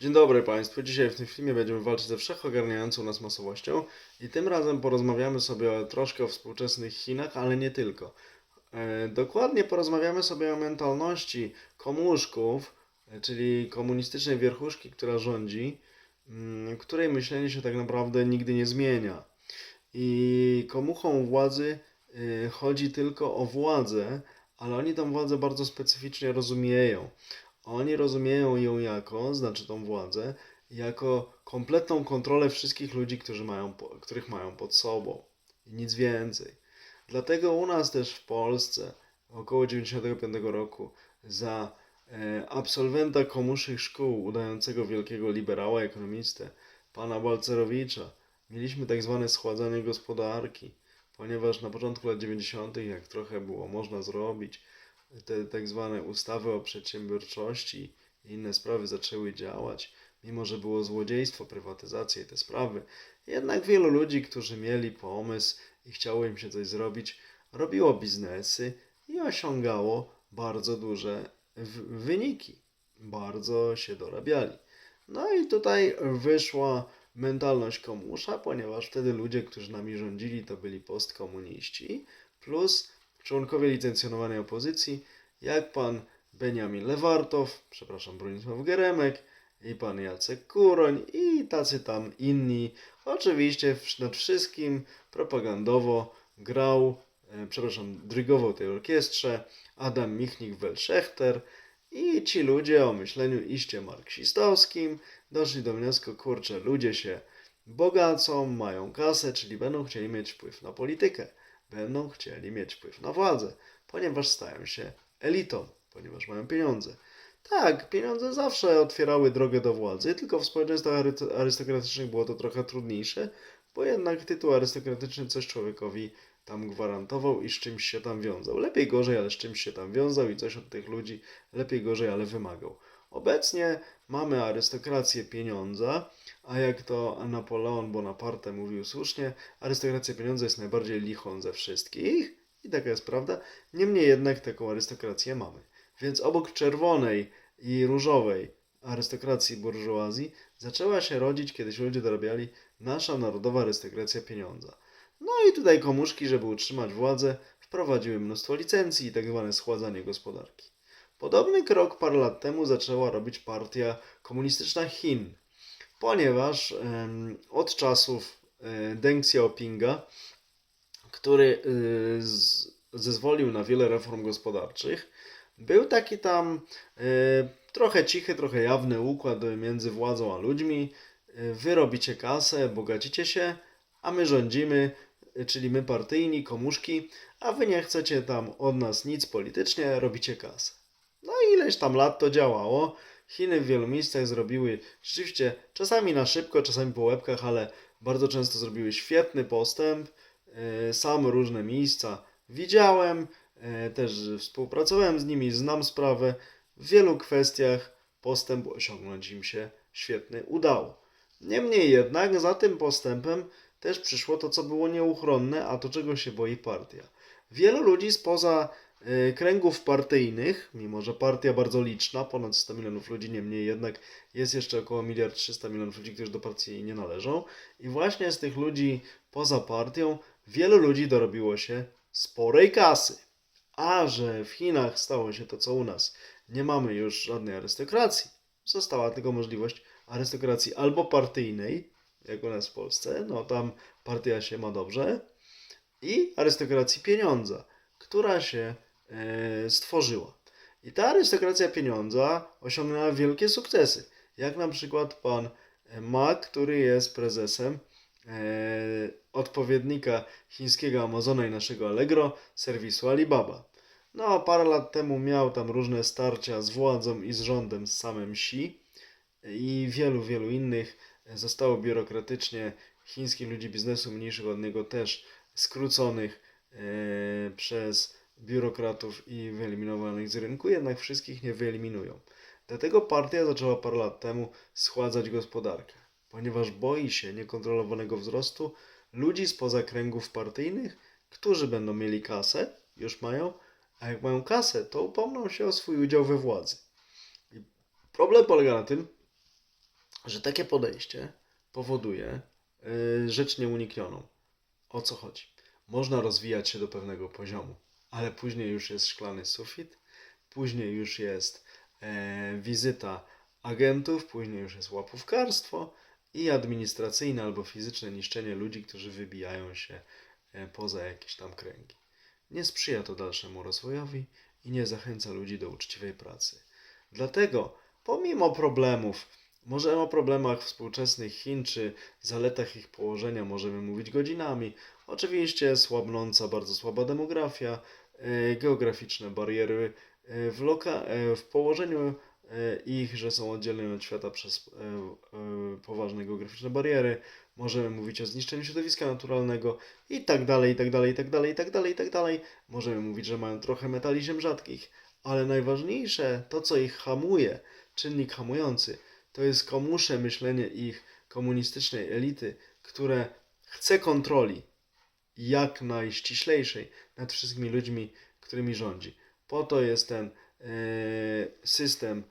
Dzień dobry Państwu. Dzisiaj w tym filmie będziemy walczyć ze wszechogarniającą nas masowością i tym razem porozmawiamy sobie troszkę o współczesnych Chinach, ale nie tylko. E, dokładnie porozmawiamy sobie o mentalności komuszków, e, czyli komunistycznej wierchuszki, która rządzi, mm, której myślenie się tak naprawdę nigdy nie zmienia. I komuchom władzy y, chodzi tylko o władzę, ale oni tą władzę bardzo specyficznie rozumieją. Oni rozumieją ją jako, znaczy tą władzę, jako kompletną kontrolę wszystkich ludzi, którzy mają, których mają pod sobą. I nic więcej. Dlatego u nas też w Polsce około 95 roku za e, absolwenta komuszych szkół udającego wielkiego liberała, ekonomistę, pana Balcerowicza, mieliśmy tak zwane schładzanie gospodarki, ponieważ na początku lat 90., jak trochę było można zrobić, te tak zwane ustawy o przedsiębiorczości i inne sprawy zaczęły działać, mimo że było złodziejstwo, prywatyzacja i te sprawy. Jednak wielu ludzi, którzy mieli pomysł i chciało im się coś zrobić, robiło biznesy i osiągało bardzo duże wyniki. Bardzo się dorabiali. No i tutaj wyszła mentalność komusza, ponieważ wtedy ludzie, którzy nami rządzili, to byli postkomuniści, plus członkowie licencjonowanej opozycji, jak pan Beniamin Lewartow, przepraszam, Bronisław Geremek i pan Jacek Kuroń i tacy tam inni. Oczywiście nad wszystkim propagandowo grał, e, przepraszam, drygował tej orkiestrze Adam Michnik-Welschechter i ci ludzie o myśleniu iście marksistowskim doszli do wniosku, kurczę, ludzie się bogacą, mają kasę, czyli będą chcieli mieć wpływ na politykę, będą chcieli mieć wpływ na władzę, ponieważ stają się elitą, ponieważ mają pieniądze. Tak, pieniądze zawsze otwierały drogę do władzy, tylko w społeczeństwach ary- arystokratycznych było to trochę trudniejsze, bo jednak tytuł arystokratyczny coś człowiekowi tam gwarantował i z czymś się tam wiązał. Lepiej gorzej, ale z czymś się tam wiązał i coś od tych ludzi lepiej gorzej, ale wymagał. Obecnie mamy arystokrację pieniądza, a jak to Napoleon Bonaparte mówił słusznie, arystokracja pieniądza jest najbardziej lichą ze wszystkich i taka jest prawda. Niemniej jednak taką arystokrację mamy. Więc obok czerwonej i różowej arystokracji burżuazji zaczęła się rodzić, kiedy się ludzie dorabiali, nasza narodowa arystokracja pieniądza. No i tutaj komuszki, żeby utrzymać władzę, wprowadziły mnóstwo licencji i tak zwane schładzanie gospodarki. Podobny krok parę lat temu zaczęła robić partia komunistyczna Chin, ponieważ od czasów e, Deng Xiaopinga, który e, zezwolił na wiele reform gospodarczych, był taki tam e, trochę cichy, trochę jawny układ między władzą a ludźmi. Wy robicie kasę, bogacicie się, a my rządzimy, czyli my partyjni, komuszki, a wy nie chcecie tam od nas nic politycznie, robicie kasę. No i ileś tam lat to działało. Chiny w wielu miejscach zrobiły rzeczywiście czasami na szybko, czasami po łebkach, ale bardzo często zrobiły świetny postęp. E, Sam różne miejsca widziałem, e, też współpracowałem z nimi, znam sprawę. W wielu kwestiach postęp osiągnąć im się świetny udało. Niemniej jednak za tym postępem też przyszło to, co było nieuchronne, a to czego się boi partia. Wielu ludzi spoza kręgów partyjnych, mimo że partia bardzo liczna, ponad 100 milionów ludzi, niemniej jednak jest jeszcze około 1 300 milionów ludzi, którzy do partii nie należą. I właśnie z tych ludzi poza partią wielu ludzi dorobiło się sporej kasy. A że w Chinach stało się to, co u nas, nie mamy już żadnej arystokracji, została tylko możliwość arystokracji albo partyjnej, jak u nas w Polsce, no tam partia się ma dobrze, i arystokracji pieniądza, która się e, stworzyła. I ta arystokracja pieniądza osiągnęła wielkie sukcesy, jak na przykład pan e, Ma, który jest prezesem e, odpowiednika chińskiego Amazona i naszego Allegro, serwisu Alibaba. No, parę lat temu miał tam różne starcia z władzą i z rządem, z samym Xi i wielu, wielu innych. Zostało biurokratycznie chińskich ludzi biznesu mniejszych od niego też skróconych e, przez biurokratów i wyeliminowanych z rynku, jednak wszystkich nie wyeliminują. Dlatego partia zaczęła parę lat temu schładzać gospodarkę, ponieważ boi się niekontrolowanego wzrostu ludzi spoza kręgów partyjnych, którzy będą mieli kasę, już mają, a jak mają kasę, to upomną się o swój udział we władzy. I problem polega na tym, że takie podejście powoduje y, rzecz nieuniknioną. O co chodzi? Można rozwijać się do pewnego poziomu, ale później już jest szklany sufit, później już jest e, wizyta agentów, później już jest łapówkarstwo i administracyjne albo fizyczne niszczenie ludzi, którzy wybijają się e, poza jakieś tam kręgi. Nie sprzyja to dalszemu rozwojowi i nie zachęca ludzi do uczciwej pracy. Dlatego, pomimo problemów, może o problemach współczesnych Chin czy zaletach ich położenia możemy mówić godzinami. Oczywiście słabnąca, bardzo słaba demografia, e, geograficzne bariery e, w, loka- e, w położeniu ich, że są oddzielone od świata przez poważne geograficzne bariery. Możemy mówić o zniszczeniu środowiska naturalnego i tak dalej, i tak dalej, i tak dalej, i tak dalej, i tak dalej. Możemy mówić, że mają trochę metali ziem rzadkich, ale najważniejsze, to co ich hamuje, czynnik hamujący, to jest komusze myślenie ich komunistycznej elity, które chce kontroli jak najściślejszej nad wszystkimi ludźmi, którymi rządzi. Po to jest ten e, system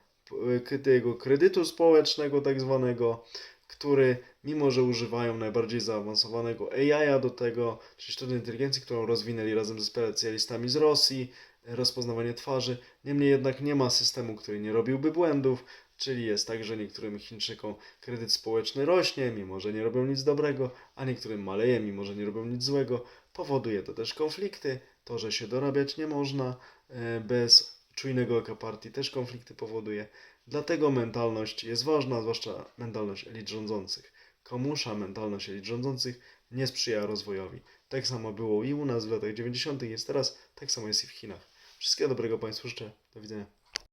tego kredytu społecznego, tak zwanego, który, mimo że używają najbardziej zaawansowanego AI do tego, czyli sztucznej inteligencji, którą rozwinęli razem ze specjalistami z Rosji, e, rozpoznawanie twarzy, niemniej jednak nie ma systemu, który nie robiłby błędów, czyli jest tak, że niektórym Chińczykom kredyt społeczny rośnie, mimo że nie robią nic dobrego, a niektórym maleje, mimo że nie robią nic złego. Powoduje to też konflikty, to, że się dorabiać nie można, e, bez czujnego oka partii też konflikty powoduje. Dlatego mentalność jest ważna, zwłaszcza mentalność elit rządzących. Komusza mentalność elit rządzących nie sprzyja rozwojowi. Tak samo było i u nas w latach 90. jest teraz, tak samo jest i w Chinach. Wszystkiego dobrego Państwu życzę. Do widzenia.